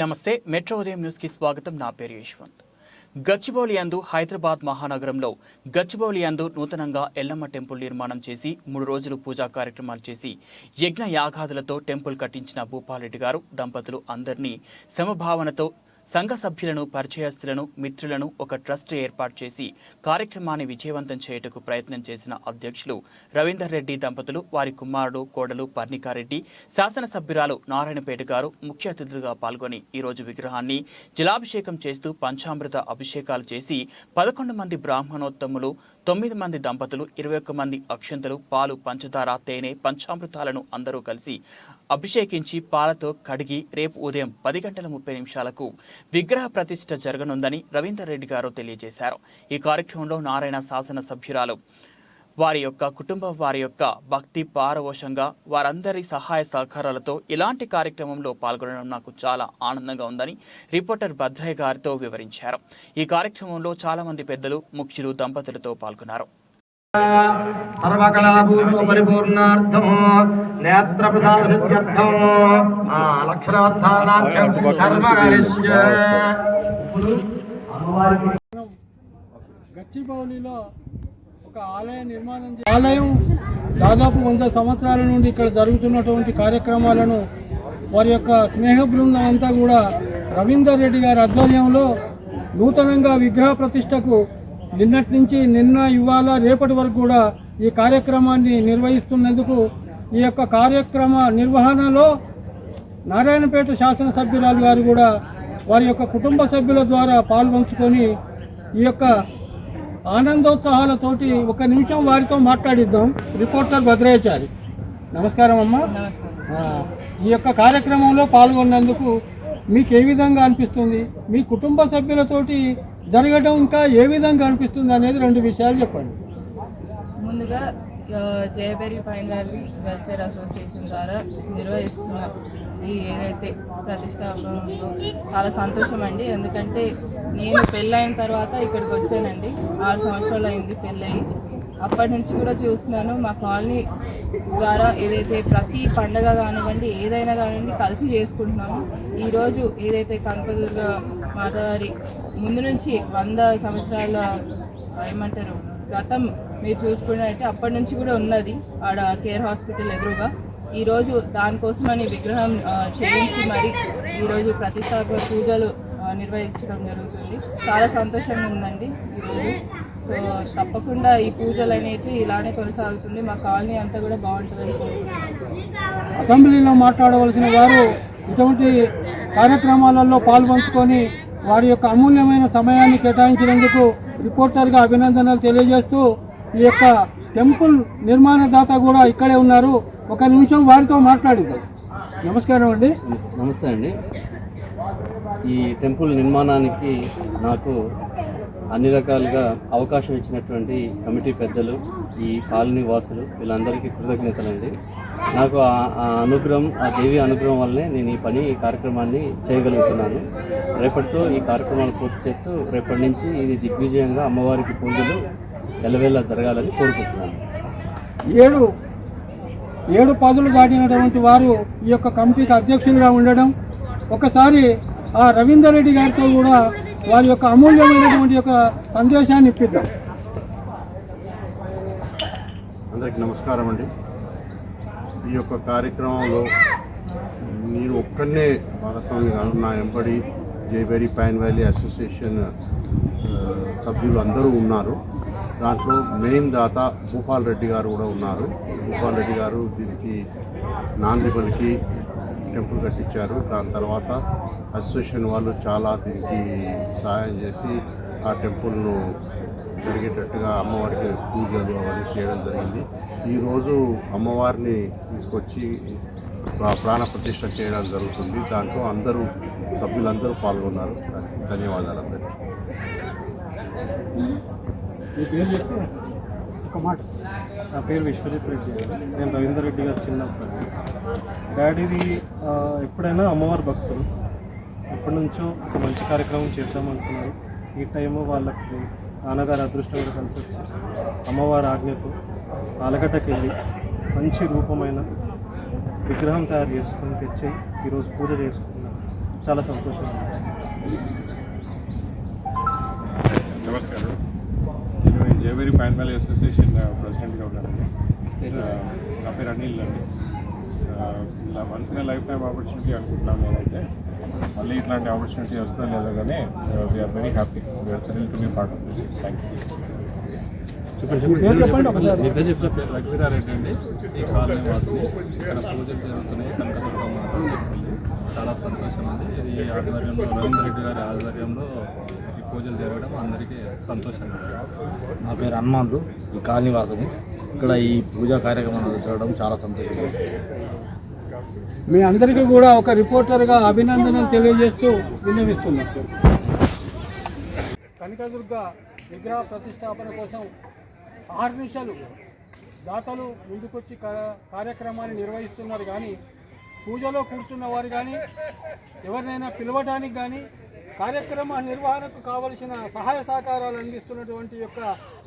నమస్తే మెట్రో ఉదయం న్యూస్కి స్వాగతం. నా పేరు యశ్వంత్. గచ్చిబౌలి యందు హైదరాబాద్ మహానగరంలో గచ్చిబౌలి యందు నూతనంగా ఎల్లమ్మ టెంపుల్ నిర్మాణం చేసి మూడు రోజులు పూజా కార్యక్రమాలు చేసి యజ్ఞ యాగాదులతో టెంపుల్ కట్టించిన భూపాలరెడ్డి గారు దంపతులు అందరినీ సమభావనతో సంఘ సభ్యులను పరిచయస్తులను మిత్రులను ఒక ట్రస్ట్ ఏర్పాటు చేసి కార్యక్రమాన్ని విజయవంతం చేయుటకు ప్రయత్నం చేసిన అధ్యక్షులు రవీందర్ రెడ్డి దంపతులు వారి కుమారుడు కోడలు పర్ణికారెడ్డి శాసనసభ్యురాలు నారాయణపేట గారు ముఖ్య అతిథులుగా పాల్గొని ఈరోజు విగ్రహాన్ని జలాభిషేకం చేస్తూ పంచామృత అభిషేకాలు చేసి పదకొండు మంది బ్రాహ్మణోత్తములు తొమ్మిది మంది దంపతులు ఇరవై ఒక్క మంది అక్షంతలు పాలు పంచదార తేనె పంచామృతాలను అందరూ కలిసి అభిషేకించి పాలతో కడిగి రేపు ఉదయం పది గంటల ముప్పై నిమిషాలకు విగ్రహ ప్రతిష్ఠ జరగనుందని రవీందర్ రెడ్డి గారు తెలియజేశారు. ఈ కార్యక్రమంలో నారాయణ శాసన సభ్యురాలు వారి యొక్క కుటుంబం వారి యొక్క భక్తి పారవోషంగా వారందరి సహాయ సహకారాలతో ఇలాంటి కార్యక్రమంలో పాల్గొనడం నాకు చాలా ఆనందంగా ఉందని రిపోర్టర్ భద్రయ్య గారితో వివరించారు. ఈ కార్యక్రమంలో చాలామంది పెద్దలు ముఖ్యులు దంపతులతో పాల్గొన్నారు. సర్వకళాపూర్వ పరిపూర్ణార్థం నేత్ర ప్రసాదిత్యర్థం లక్షణార్థానాఖ్యం కర్మ కరిష్యే. గచ్చిబౌలిలో ఒక ఆలయ నిర్మాణం ఆలయం దాదాపు వంద సంవత్సరాల నుండి ఇక్కడ జరుగుతున్నటువంటి కార్యక్రమాలను వారి యొక్క స్నేహ బృందం అంతా కూడా రవీందర్ రెడ్డి గారి ఆధ్వర్యంలో నూతనంగా విగ్రహ ప్రతిష్టకు నిన్నటి నుంచి నిన్న ఇవాళ రేపటి వరకు కూడా ఈ కార్యక్రమాన్ని నిర్వహిస్తున్నందుకు ఈ యొక్క కార్యక్రమ నిర్వహణలో నారాయణపేట శాసనసభ్యురాలు గారు కూడా వారి యొక్క కుటుంబ సభ్యుల ద్వారా పాల్పంచుకొని ఈ యొక్క ఆనందోత్సాహాలతోటి ఒక నిమిషం వారితో మాట్లాడిద్దాం. రిపోర్టర్ భద్రాచారి. నమస్కారం అమ్మా. ఈ యొక్క కార్యక్రమంలో పాల్గొన్నందుకు మీకు ఏ విధంగా అనిపిస్తుంది? మీ కుటుంబ సభ్యులతోటి జరగడం ఇంకా ఏ విధంగా అనిపిస్తుంది అనేది రెండు విషయాలు చెప్పండి. ముందుగా Jayabheri pine valley welfare association ద్వారా నిర్వహిస్తున్న ఈ ఏదైతే ప్రతిష్టాపన ఉందో చాలా సంతోషం అండి ఎందుకంటే నేను పెళ్ళైన తర్వాత ఇక్కడికి వచ్చానండి. ఆరు సంవత్సరాలు అయింది పెళ్ళయి. అప్పటి నుంచి కూడా చూస్తున్నాను మా కాలనీ ద్వారా ఏదైతే ప్రతి పండగ కానివ్వండి ఏదైనా కానివ్వండి కలిసి చేసుకుంటున్నాము. ఈరోజు ఏదైతే కనకదుర్గ మాతవారి ముందు నుంచి వంద సంవత్సరాల ఏమంటారు గతం మీరు చూసుకున్నట్టే అప్పటి నుంచి కూడా ఉన్నది ఆడ కేర్ హాస్పిటల్ ఎదురుగా. ఈరోజు దానికోసమని విగ్రహం చేయించి మరి ఈరోజు ప్రతిష్టాత్మక పూజలు నిర్వహించడం జరుగుతుంది. చాలా సంతోషంగా ఉందండి ఈరోజు సో తప్పకుండా ఈ పూజలు అనేవి ఇలానే కొనసాగుతుంది. మా కాలనీ అంతా కూడా బాగుంటుందని కోరుకుంటున్నాను. అసెంబ్లీలో మాట్లాడవలసిన వారు ఇటువంటి కార్యక్రమాలలో పాల్పంచుకొని వారి యొక్క అమూల్యమైన సమయాన్ని కేటాయించినందుకు రిపోర్టర్గా అభినందనలు తెలియజేస్తూ ఈ యొక్క టెంపుల్ నిర్మాణదాత కూడా ఇక్కడే ఉన్నారు. ఒక నిమిషం వారితో మాట్లాడిద్దాం. నమస్కారం అండి. నమస్తే అండి. ఈ టెంపుల్ నిర్మాణానికి నాకు అన్ని రకాలుగా అవకాశం ఇచ్చినటువంటి కమిటీ పెద్దలు ఈ కాలనీ వాసులు వీళ్ళందరికీ కృతజ్ఞతలండి. నాకు ఆ- ఆ అనుగ్రహం ఆ దేవి అనుగ్రహం వల్లనే నేను ఈ పని ఈ కార్యక్రమాన్ని చేయగలుగుతున్నాను. రేపటితో ఈ కార్యక్రమాలు పూర్తి చేస్తూ రేపటి నుంచి ఇది దిగ్విజయంగా అమ్మవారికి పూజలు ఎలవేలా జరగాలని కోరుకుంటున్నాను. ఏడు ఏడు పదులు దాటినటువంటి వారు ఈ యొక్క కమిటీకి అధ్యక్షులుగా ఉండడం ఒకసారి ఆ రవీందర్ రెడ్డి గారితో కూడా వారి యొక్క అమూల్యమైనటువంటి యొక్క సందేశాన్ని ఇప్పిద్దాం. అందరికీ నమస్కారం అండి. ఈ యొక్క కార్యక్రమంలో నేను ఒక్కనే భాగస్వామి గారు నా ఎంబడి జైబెరీ పైన్ వ్యాలీ అసోసియేషన్ సభ్యులు అందరూ ఉన్నారు. దాంట్లో మెయిన్ దాత భూపాల్ రెడ్డి గారు కూడా ఉన్నారు. భూపాల్ రెడ్డి గారు దీనికి నాంది పలికి టెంపుల్ కట్టించారు. దాని తర్వాత అసోసియేషన్ వాళ్ళు చాలా దీనికి సహాయం చేసి ఆ టెంపుల్ను జరిగేటట్టుగా అమ్మవారికి పూజలు అవన్నీ చేయడం జరిగింది. ఈరోజు అమ్మవారిని తీసుకొచ్చి ప్రా- ప్రాణ ప్రతిష్ట చేయడం జరుగుతుంది. దాంట్లో అందరూ సభ్యులందరూ పాల్గొన్నారు. ధన్యవాదాలు అందరికీ నా పేరు విశ్వజిత్ రెడ్డి నేను రవీందర్ రెడ్డి గారు చిన్నప్పుడు. డాడీది ఎప్పుడైనా అమ్మవారి భక్తులు. ఎప్పటి నుంచో ఒక మంచి కార్యక్రమం చేద్దామనుకున్నారు. ఈ టైము వాళ్ళకి నాన్నగారి అదృష్టంగా కలిసి వచ్చి అమ్మవారి ఆజ్ఞతో ఆలగడ్డకి వెళ్ళి మంచి రూపమైన విగ్రహం తయారు చేసుకొని తెచ్చి ఈరోజు పూజ చేసుకున్నాను. చాలా సంతోషంగా జయవేరి పాన్ వ్యాలీ అసోసియేషన్ ప్రెసిడెంట్గా ఉన్నానండి నా పేరు అనిల్ అండి. Once in life time opportunity అనుకుంటున్నాను నేనైతే మళ్ళీ ఇట్లాంటి ఆపర్చునిటీ వస్తుందో లేదో కానీ we are very happy we are thrill to be part of this thank you Raghuveera Reddy అండి. ఈ కాలనీ వాసులు ఇక్కడ పూజలు జరుగుతున్నాయి. కనకదుర్గమ్మ చాలా సంతోషం ఉంది. ఇది ఈ ఆధ్వర్యంలో రవీంద్ర రెడ్డి గారి ఆధ్వర్యంలో పూజలు జరగడం అందరికీ సంతోషంగా నా పేరు హనుమాన్లు ఈ కాలనీ ఇక్కడ ఈ పూజా కార్యక్రమం జరగడం చాలా సంతోషంగా మీ అందరికీ కూడా ఒక రిపోర్టర్గా అభినందనలు తెలియజేస్తూ విన్నవిస్తున్నాం. కనకదుర్గ విగ్రహ ప్రతిష్టాపన కోసం ఆర్నిషలు దాతలు ముందుకొచ్చి కార్యక్రమాన్ని నిర్వహిస్తున్నారు. కానీ పూజలో కూర్చున్న వారు కానీ ఎవరినైనా పిలవడానికి కానీ కార్యక్రమ నిర్వహణకు కావలసిన సహాయ సహకారాలు అందిస్తున్నటువంటి యొక్క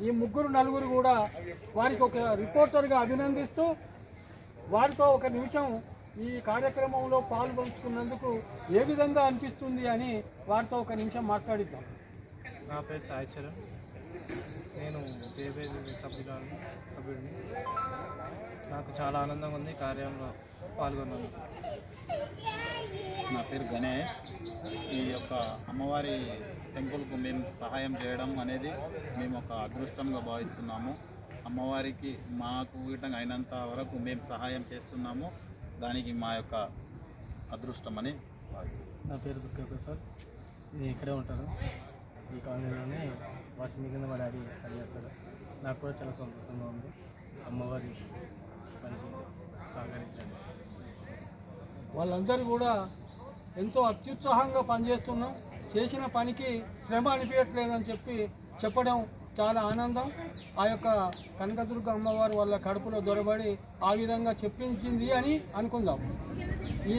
ఈ ముగ్గురు నలుగురు కూడా వారికి ఒక రిపోర్టర్గా అభినందిస్తూ వారితో ఒక నిమిషం ఈ కార్యక్రమంలో పాల్పంచుకున్నందుకు ఏ విధంగా అనిపిస్తుంది అని వారితో ఒక నిమిషం మాట్లాడిద్దాం. నా పేరు సాయి చరణ్. నేను జేబేజీ సభ్యురాలు సభ్యుడిని. నాకు చాలా ఆనందంగా ఉంది కార్యంలో పాల్గొన్నాను నా పేరు గణేష్. ఈ యొక్క అమ్మవారి టెంపుల్కు మేము సహాయం చేయడం అనేది మేము ఒక అదృష్టంగా భావిస్తున్నాము. అమ్మవారికి మాకు వీటంగా అయినంత వరకు మేము సహాయం చేస్తున్నాము. దానికి మా యొక్క అదృష్టం అని భావిస్తున్నాం నా పేరు దుర్గా ప్రసాద్. నేను ఇక్కడే ఉంటాను. ఈ కాలనీలోనే వాచ్మెన్ కింద మా డాడీ పనిచేస్తాడు. నాకు కూడా చాలా సంతోషంగా ఉంది. అమ్మవారి సహకరించండి. వాళ్ళందరూ కూడా ఎంతో అత్యుత్సాహంగా పనిచేస్తున్నాం. చేసిన పనికి శ్రమ అనిపించట్లేదని చెప్పి చెప్పడం చాలా ఆనందం. ఆ యొక్క కనకదుర్గ అమ్మవారు వాళ్ళ కడుపులో దొరబడి ఆ విధంగా చెప్పించింది అని అనుకుందాం. ఈ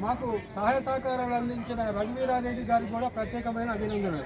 మాకు సహాయ సహకారాలు అందించిన రఘువీరారెడ్డి గారికి కూడా ప్రత్యేకమైన అభినందనలు.